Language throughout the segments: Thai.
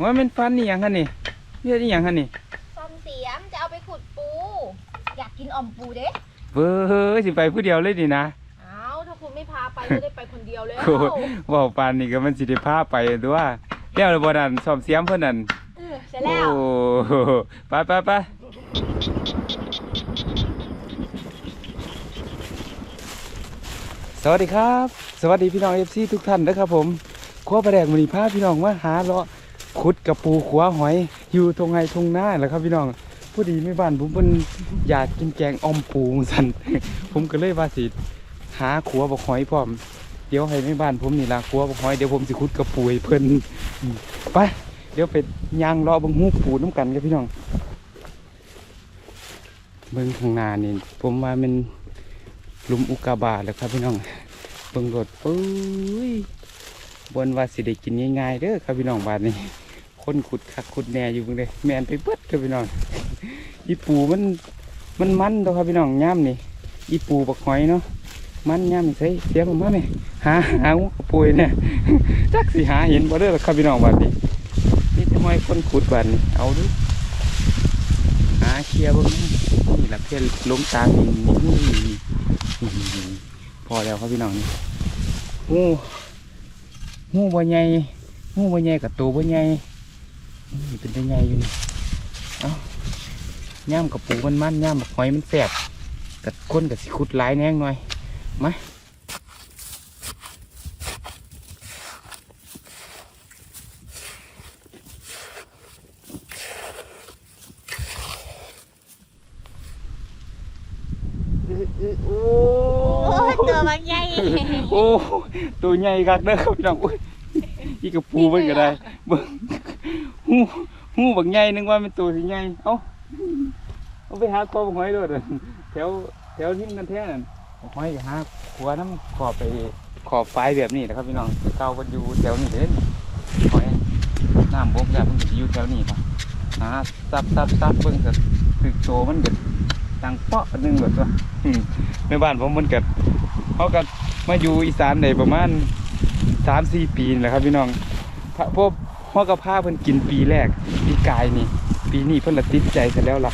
ว่ามันฟันนี่ยังฮะนี่เฮ็ดนี่ยังฮะนี่ซ่อมเสียมจะเอาไปขุดปู อยากกินอ่อมปูเด้เว้อสิไปผู้เดียวเลยนี่นะอ้าวถ้าคุณไม่พาไปก็ได้ไปคนเดียวแล้วโอ้ยเว้าปานนี่ก็มันสิได้พาไปตัวแล้วเลยบ่นั่นซ่อมเสียมเพิ่นนั่นเออเสร็จโอ้แล้วไปไปไปสวัสดีครับ สวัสดีพี่น้องเอฟซีทุกท่านนะครับผมครัวประแดกมณีพาพี่น้องมาหาเลาะ ขุดกระปูขัวหอยอยู่ตรงไงตรงหน้าแหละครับพี่น้องผู้ดีไม่บ้านผมเป็นอยากกินแกงออมปูสันผมก็เลยว่าสิหาขัวบักหอยพร้อมเดี๋ยวให้ไม่บ้านผมนี่ละขัวบักหอยเดี๋ยวผมสิขุดกระปูให้เพิ่นอืมไปเดี๋ยวไปย่างเลาะเบิ่งหูปูน้ำกันครับพี่น้องเบิ่งข้างหน้านี่ผมว่ามันหลุมอุกาบาตแล้วครับพี่น้องเบิ่งรถปุ้ยบนว่าสิได้กินง่ายๆเด้อครับพี่น้องบาดนี้ คนขุดคักขุดแหน่อยู่เบิ่งเลยแมนไปเบิดครับพี่น้องอีปูมันมันมันตัวครับพี่น้องย่ำนี่อีปูบักหอยเนาะมันย่ำใส่เสียงออกมาไหมหาหาหัวกระปุยเนี่ยจักสิหาเห็นบ่เด้อครับพี่น้องบาดนี้นี่ทำไมคนขุดบานนี่เอาดูหาเคลียร์บ้างนี่แหละเพื่อนล้มตาหินนี่พอแล้วครับพี่น้องนี่งูงูบ่ใหญ่งูบ่ใหญ่กับตัวบ่ใหญ่ นี่เป็นตัวใหญ่อยู่นี่เอาย่ามกับปูมันมันย่ามกับหอยมันแสบกับคนกับสิขุดหลายแหน่งหน่อยมาโอ้โอ้ยตัวมันใหญ่โอ้ตัวใหญ่คักเด้อครับพี่น้องอุ้ยอีกระปูมันก็ได้เบิ่ง หูหูบักใหญ่นึกว่าเป็นตัวสิใหญ่เอ้าเอาไปหาคอบักหอยด้วยเด้อแถวแถวทิ้งกันแท้นั่นบักหอยหาขัวน้ำขอบไปขอบไฟแบบนี้นะครับพี่น้องเก่ากันอยู่แถวนี้เด้หอยน้ำบกยาเพิ่งจะอยู่แถวนี้ครับหาซับซับซับเบิ่งก็ตึกโตมันเกิดดังเปาะอันหนึงแบบว่าอืมในบ้านผมมันเกิดเขาก็มาอยู่อีสานได้ประมาณสามสี่ปีนี่แหละครับพี่น้องพระพวก พ่อกระพาเพิ่นกินปีแรกปีกายนี่ ปีนี้เพิ่นละติดใจซะแล้วล่ะ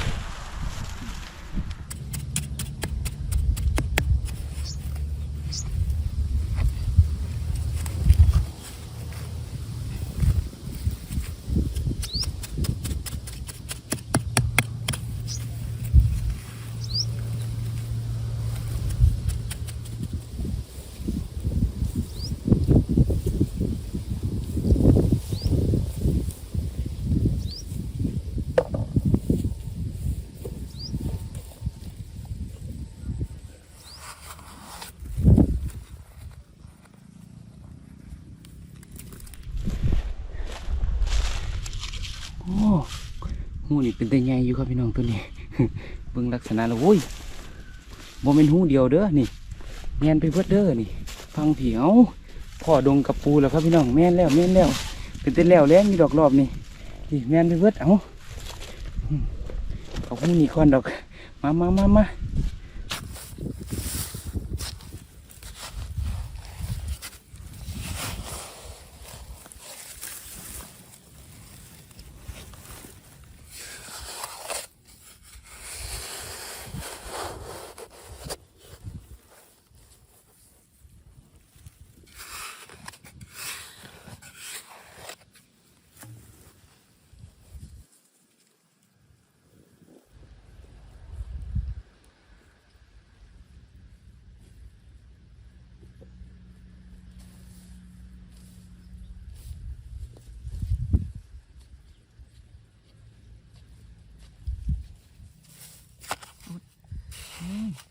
โอ้หู นี่เป็นแต่ใหญ่อยู่ครับพี่น้องตัวนี้เบิ่งลักษณะแล้วโอ้ยบ่เป็นหูเดียวเด้อนี่แมนไปเบิดเด้อนี่ฟังเถียวพ่อดงกับปูแล้วครับพี่น้องแม่นแล้วแม่นแล้วเป็นเต้นแล้วแล้งมีดอกรอบนี่นี่แม่นไปเบิดเอาเอาหูนี่ก่อนดอกมามามามา Mm.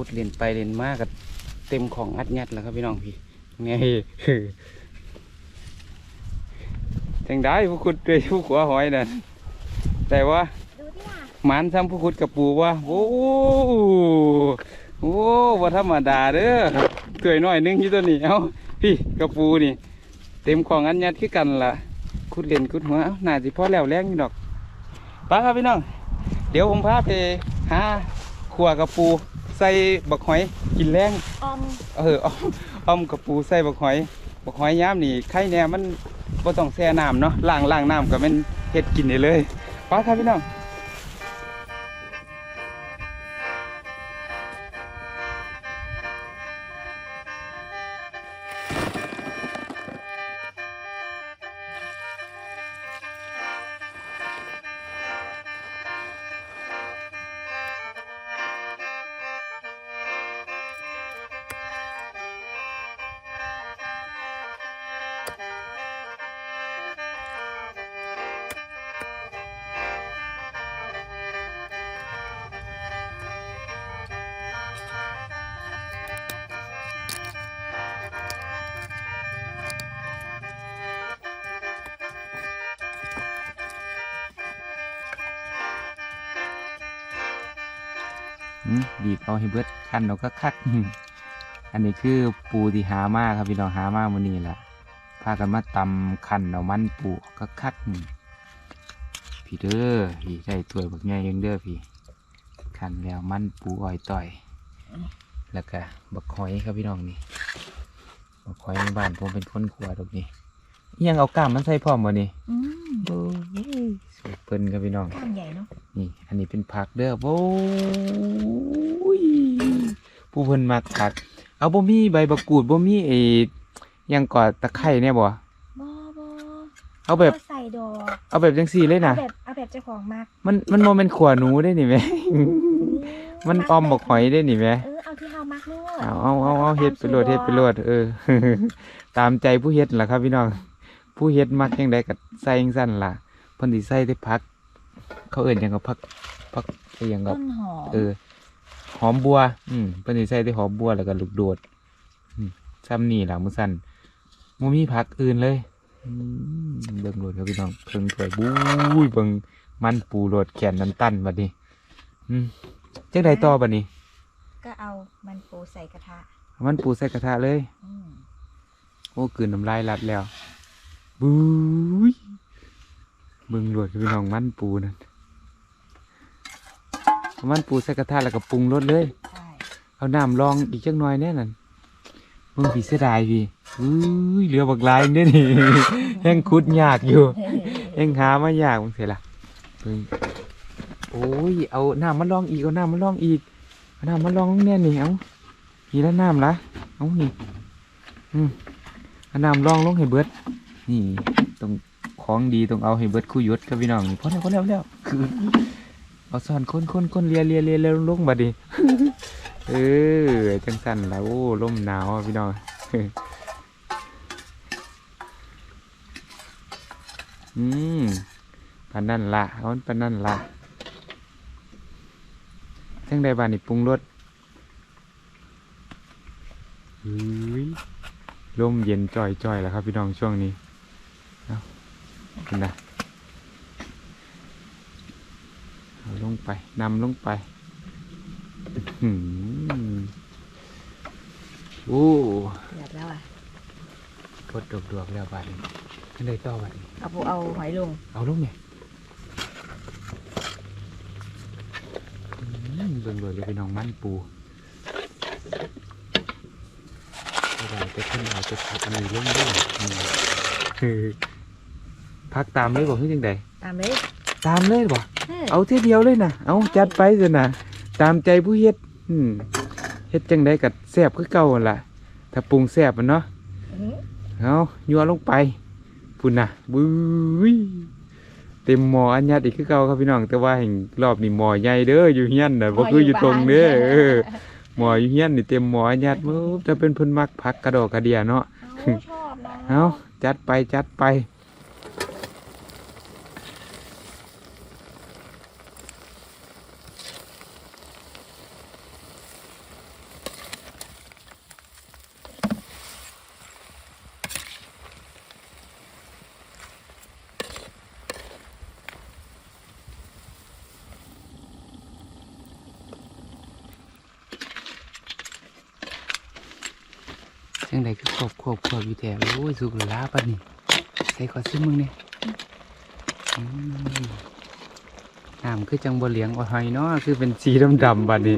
ขุดเล่นไปเล่นมากกับเต็มของอัดยัดแล้วครับพี่น้องพี่ไงจังได้ผู้ขุดด้วยผู้ขัวหอยนั่นแต่ว่าดูที่ว่าหมันซ้ำผู้ขุดกับปูว่าโอ้โหโอ้ว่าธรรมดาเด้อเกยหน่อยหนึงอยู่ตัวนี้เอ้าพี่กระปูนี่ เต็มของอันยัดคือกันล่ะขุดเล่นขุดหัวเอ้าน่าสิพอแล้วแรงนี่ดอกไปครับพี่น้อง เดี๋ยวผมพาไปหาขัวกระปู ใส่บักหอยกินแรงออมเอออ้อมอ้อมกระปูใส่บักหอยบักหอยย้ำนี่ไข่แหน่มันบ่ต้องแช่น้ำเนาะล้างล้างน้ำก็แมันเฮ็ดกินได้เลยไปครับพี่น้อง บีบเอาให้เบิดคันเราก็คักอันนี้คือปูที่หามาครับพี่น้องหามามื้อนี้แหละพากันมาตำคันเอามันปูก็คักๆนี่พี่เด้อพี่ใส่ถ้วยบักใหญ่ยังเด้อพี่คันแล้วมันปูอ้อยต่อย แล้วก็บักหอยครับพี่น้องนี่บักหอยในบ้านผมเป็นคนขัวดอกนี่อิหยังเอากล้ามมันใส่พร้อมบ่นี่อืมโอ้ยสวยเพิ่นครับพี่น้องก้อนใหญ่เนาะนี่ อันนี้เป็นผักเด้อโอ้ยผู้เพิ่นมักผัก เอาบ่มีใบบักกูดบ่มีไอ้หยังกอดตะไคร้เนี่ยบ่บอบอเอาแบบใส่ดอกเอาแบบจังซี่เลยเอานะแบบเอาแบบเจ้าของมากมันมันบ่แม่นขัวหนูได้นี่แหมมันออมบักหอยได้นี่แหมเออเอาที่เฮามักลูกเอาเอาเอาเอาเฮ็ดไปโลดเฮ็ดไปโลดเออ ตามใจผู้เฮ็ดล่ะครับพี่น้องผู้เฮ็ดมักจังไดก็ใส่จังซั่นล่ะเพิ่นสิใส่ได้ผัก เขาเอิ้นหยังก็ผักผักอีหยังก็ต้นหอมเออ หอมบัว อืมเพิ่นสิใส่ได้หอมบัวแล้วก็ลูกโดดอืมซ้ำนี่ล่ะมื้อซั่นบ่มีผักอื่นเลยอืมเบิ่งโลดครับพี่น้องเพิ่งถ้วยบู้ยเบิ่งมันปูโลดแขนน้ำตันบัดนี้อืมจังไดต่อบัดนี้ ก็เอามันปูใส่กระทะเอามันปูใส่กระทะเลยอืมโอ้กลืนน้ำลายรัดแล้วบู้ย เบิ่งโลดครับพี่น้องมันปูนั่นเอามันปูใส่กระทะแล้วก็ปรุงรสเลย ใช่เอาน้ำรองอีกจักหน่อยแน่นั่นมึงผีเสียดายพี่อุ้ยเรือบักลายเด้นี่ แห้งคุดยากอยู่แห้งหามายากมึงเสียละเพิ่งโอ้ย เอาน้ำมาลองอีก เอาน้ำมาลองอีก เอาน้ำมาลองลงแน่นี่เอานี่แล้วน้ำละเอานี่ อืมเอาน้ำลองลงให้เบิด นี่ ตรง ของดีตรงเอาให้เบิดคู่ยศครับพี่น้องนี่พอแล้วพอแล้วแล้วคือเอาสอนคนคนคนเลียเลียเลียเลียลงมาดิเออจังสันแล้วโอ้ลมหนาวพี่น้องอืมปานนั่นละเอามันปนั่นละจังใดบานนี่ปรุงรสเฮ้ยลมเย็นจ่อยๆแล้วครับพี่น้องช่วงนี้เอา นะเอาลงไปนำลงไปหืมโอ้เดือดแล้วอะกดดอกดวกๆแล้วบาดนี้อันใดต่อบาดนี้เอาปูเอาหอยลง เอาลงไงอืมเบิ่งเลยเลยพี่น้องมันปูเอาไว้ไปขึ้นเอาจะพักอันนี้ลงด้วยอืมคือ พักตามเลยบอกให้จังใดตามเลยตามเลยบ่เออเอาเท่ยเดียวเลยนะเอาจัดไปสินะตามใจผู้เฮ็ดอืมเฮ็ดจังใดกัดแซ่บคือเก่าหั่นล่ะ ถ้าปรุงแซ่บมันเนาะอืมเอายัวลงไปพุ่นน่ะบุ้ยเต็มหม้ออันยัดอีกคือเก่าครับพี่น้อง แต่ว่าแห่งรอบนี้หม้อใหญ่เด้ออยู่เฮียนน่ะบ่คืออยู่ตรงเด้อเออหม้ออยู่เฮียนนี่เต็มหม้ออันยัดมื้อจะเป็นเพิ่นมักผักกระดอกกระเดียเนาะเอาชอบนะเอาจัดไปจัดไป จังใดคือครอบครอบครอบอยู่แท้โอ้ย สุกหลาปานนี้ใส่ขอซิมึงเนี่ยอืมน้ำคือจังบ่เหลียงว่าหอยเนาะคือเป็นสีดำๆบัดนี้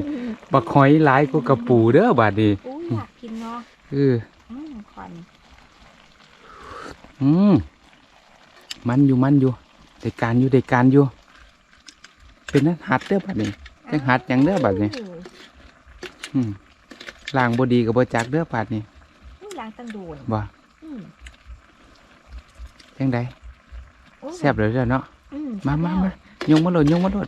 บักหอยหลายกว่ากระปูเด้อบัดนี้อู้อยากกินเนาะเอออืมควันอืมมันอยู่มันอยู่ได้การอยู่ได้การอยู่ เป็นนักหัดเด้อบัดนี้จังหัดหยังเด้อบัดนี้อู้อืมล่างบ่ดีกับบ่จักเด้อบัดนี้อู้ล้างตั้งโดนบ่ อืมจังใดอู้แซ่บเลยเด้อเนาะอืมามาแซ่บมาแล้วยงมาโลดยงมาโลด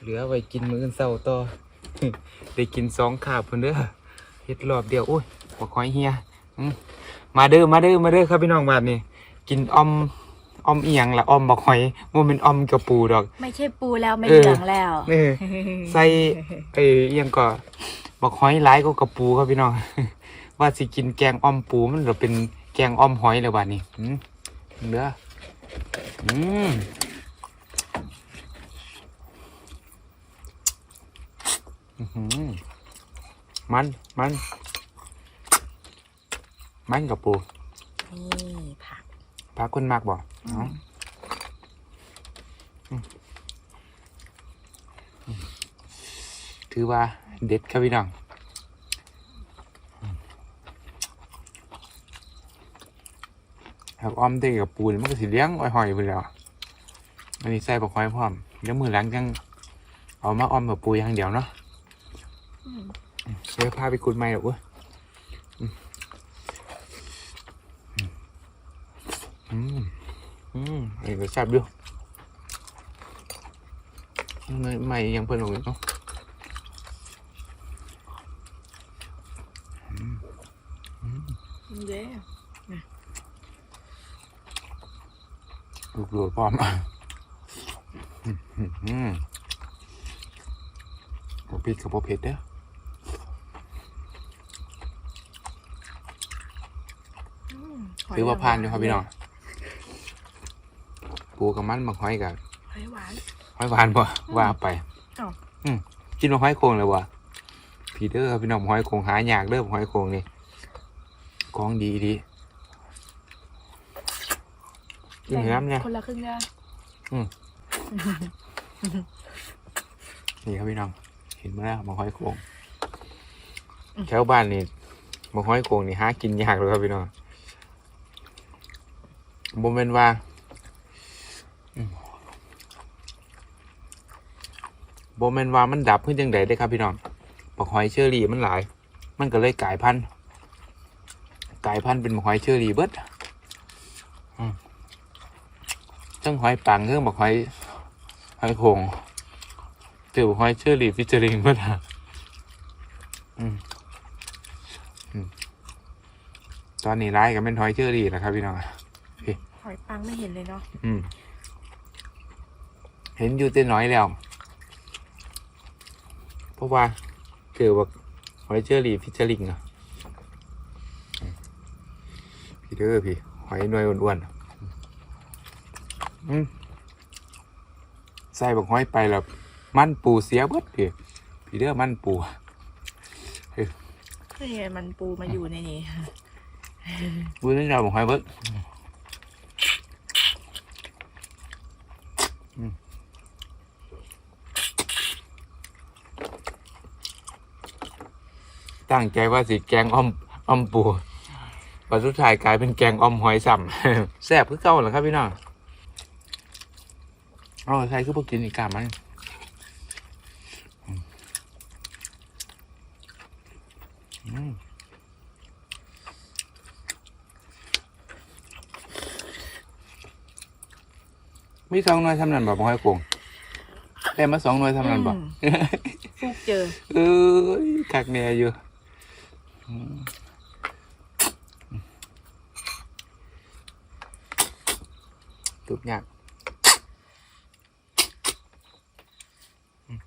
เหลือไว้กินมื้อเช้าต่อได้กินสองขาบเพิ่นเด้อเฮ็ดรอบเดียวโอ้ยบ่ค่อยเฮียอืม มาเด้อมาเด้อมาเด้อครับพี่น้องบาดนี้กินออมออมอีหยังล่ะออมบักหอยบ่แม่นออมกระปูดอก ไม่ใช่ปูแล้วไม่เออเหลืองแล้วเออใส่เอ้ยอิหยังก็บักหอยหลายก็กระปูครับพี่น้องว่าสิกินแกงออมปูมันจะเป็นแกงออมหอยเลยบาดนี้อืมเด้ออืมอื้อหือมัน มัน มันกับปูนี่ผักพาคนมากบ่เนาะอืมอืมถือว่าเด็ดครับพี่น้องอืมครับอ้อมเต้กับปูนี่มันก็สิเลี้ยงอ้อยหอยไปแล้วอันนี้ใส่บักหอยพร้อมเดี๋ยวมือหลังจังเอามาอ้อมกับปูอย่างเดียวเนาะอืมเดี๋ยวพาไปกุดไม้หรอกเว้ยอืมอืมอืมอั นนี้ก็แซ่บอยู่ไม่ไม่ยังเพิ่นลงอีกเนาะอืมอืมเด้ลูกโดดพร้อมอะอืมอืมอืมบ่เผ็ดกับบ่เผ็ดเด้อถือว่าผ่านอยู่ครับพี่น้อง ปูกับมันมาห้อยกับหอยหวานห้อยหวานบ่ว่าไปอ้าวอืมกินมาห้อยโคงเลยวะพี่เด้อครับพี่น้องห้อยโคงหายากเด้อห้อยโคงนี่ของดีดีกินน้ำเนี่ยคนละครึ่งเด้อนี่ครับพี่น้องเห็นมาแล้วมาห้อยโคงแถวบ้านนี่มาห้อยโคงนี่หากินยากเลยครับพี่น้องบ่แม่นว่า อืมบ่แม่นว่ามันดับเพิ่นจังไดได้อครับพี่น้องบักหอยเชอรี่มันหลาย มันก็เลยกลายพันธุ์กลายพันธุ์เป็นบักหอยเชอรี่เบิดอืมทั้งหอยปังเรื่องบักหอยหอยโขงเจอบักหอยเชอรี่ฟิชเจอริงเบิดอะอืมอืมตอนนี้ร้ายกับเป็นหอยเชอรี่แล้วครับพี่น้องหอยปังไม่เห็นเลยเนาะอืม เห็นอยู่แต่น้อยแล้ว เพราะว่าเกิดว่าหอยเชอรี่ฟิชเชอริงอะอืมพี่เด้อพี่หอยหน่วยอ้วนๆอืมใส่บักหอยไปแล้วมันปูเสียเบิดพี่พี่เด้อมันปูคือมันปูมาอยู่ในนี้ปูนี่เราบักหอยเบิด ตั้งใจว่าสิแกงอ้อมอ้อมปูปัจจุบันกลายเป็นแกงอ้อมหอยสัมแซ่บคือเก่าเหรอครับพี่น้องเอาใส่คือพวกกินอีกกามันอืมอืมมีสองหน่วยทำนันแบบหอยโขงได้มาสองหน่วยทำนันบ่อืมฟุกเจอ เอ้ยคักแน่อยู่อืมทุกอ ย่างอืม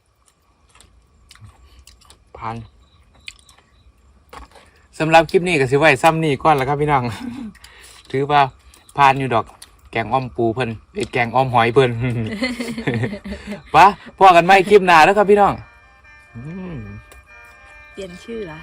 พันสำหรับคลิปนี้ก็สิไว้ซ้ำนี่ก่อนแล้วครับพี่น้อง ถือว่าผ่านอยู่ดอก แกงอ้อมปูเพิ่นเอ้ยแกงอ้อมหอยเพิ่นปะพอกันไหมคลิปหน้าแล้วครับพี่น้องอืมเปลี่ยนชื่อเหรอ